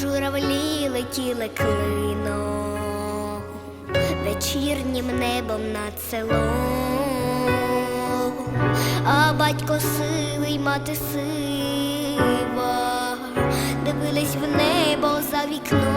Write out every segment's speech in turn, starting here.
журавлі летіли клином, вечірнім небом над селом, а батько сивий, мати сива, дивились в небо за вікном.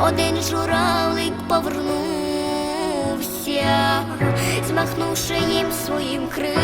Один журавлик повернувся, змахнувши їм своїм крилом,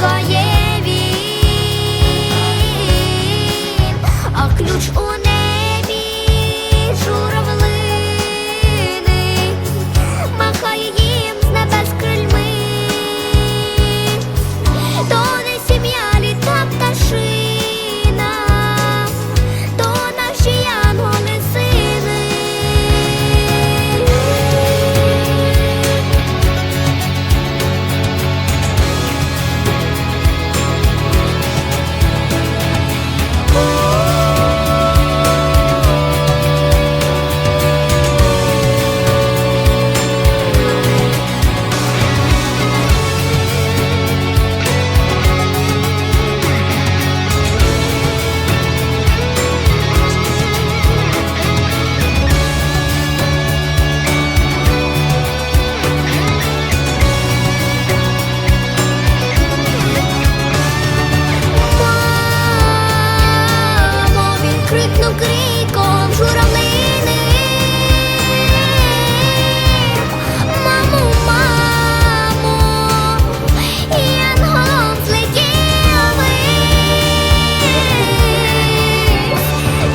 Kokoye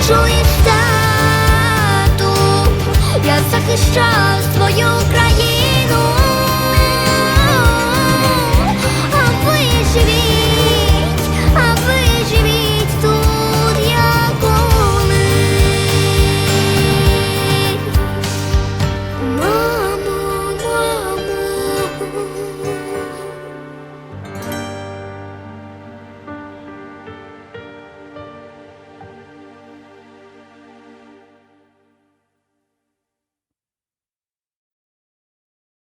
чуєш тату, я захищав свою країну.